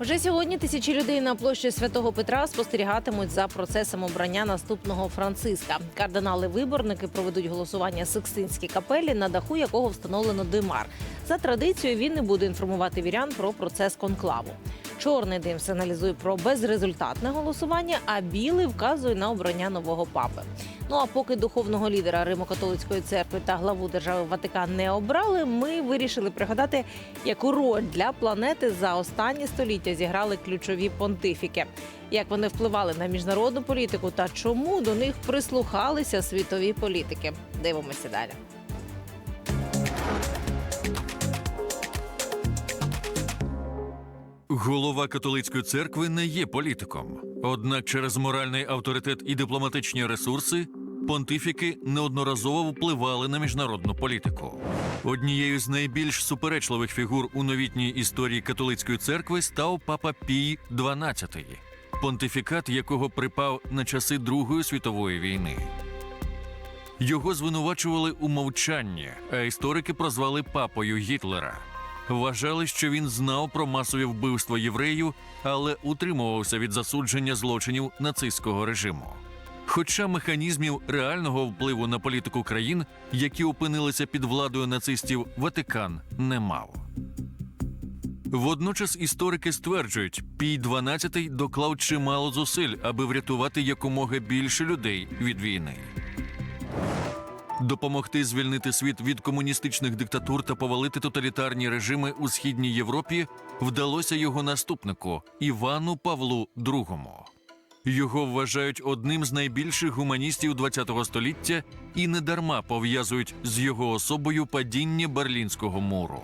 Вже сьогодні тисячі людей на площі Святого Петра спостерігатимуть за процесом обрання наступного Франциска. Кардинали-виборники проведуть голосування Сикстинській капелі, на даху якого встановлено димар. За традицією він не буде інформувати вірян про процес конклаву. Чорний дим сигналізує про безрезультатне голосування, а білий вказує на обрання нового папи. Ну а поки духовного лідера Римо-католицької церкви та главу держави Ватикан не обрали, ми вирішили пригадати, яку роль для планети за останні століття зіграли ключові понтифіки, як вони впливали на міжнародну політику та чому до них прислухалися світові політики. Дивимося далі. Голова католицької церкви не є політиком. Однак через моральний авторитет і дипломатичні ресурси понтифіки неодноразово впливали на міжнародну політику. Однією з найбільш суперечливих фігур у новітній історії католицької церкви став папа Пій XII, понтифікат якого припав на часи Другої світової війни. Його звинувачували у мовчанні, а історики прозвали папою Гітлера. Вважали, що він знав про масові вбивства євреїв, але утримувався від засудження злочинів нацистського режиму. Хоча механізмів реального впливу на політику країн, які опинилися під владою нацистів, Ватикан не мав. Водночас історики стверджують, Пій XII доклав чимало зусиль, аби врятувати якомога більше людей від війни. Допомогти звільнити світ від комуністичних диктатур та повалити тоталітарні режими у східній Європі вдалося його наступнику Івану Павлу II. Його вважають одним з найбільших гуманістів ХХ століття і недарма пов'язують з його особою падіння Берлінського муру.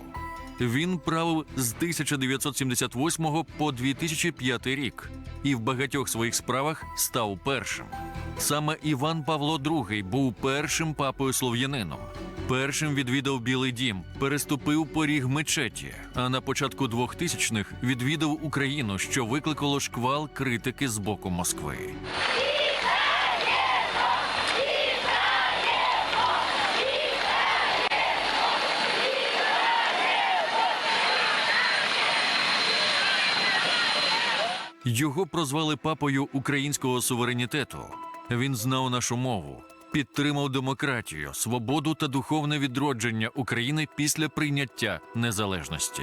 Він правив з 1978 по 2005 рік і в багатьох своїх справах став першим. Саме Іван Павло II був першим папою слов'янином. Першим відвідав Білий Дім, переступив поріг мечеті, а на початку 2000-х відвідав Україну, що викликало шквал критики з боку Москви. Його прозвали папою українського суверенітету. Він знав нашу мову, підтримав демократію, свободу та духовне відродження України після прийняття незалежності.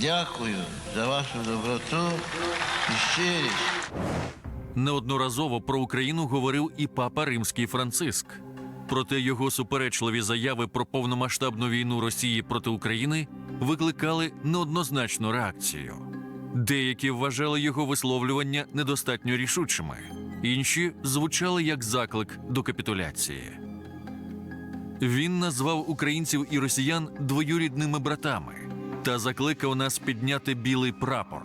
Дякую за вашу доброту і щирість. Неодноразово про Україну говорив і папа Римський Франциск. Проте його суперечливі заяви про повномасштабну війну Росії проти України викликали неоднозначну реакцію. Деякі вважали його висловлювання недостатньо рішучими, інші звучали як заклик до капітуляції. Він назвав українців і росіян двоюрідними братами та закликав нас підняти білий прапор.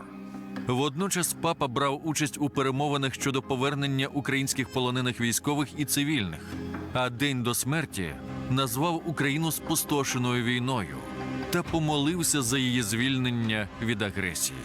Водночас папа брав участь у перемовинах щодо повернення українських полонених військових і цивільних, а день до смерті назвав Україну спустошеною війною та помолився за її звільнення від агресії.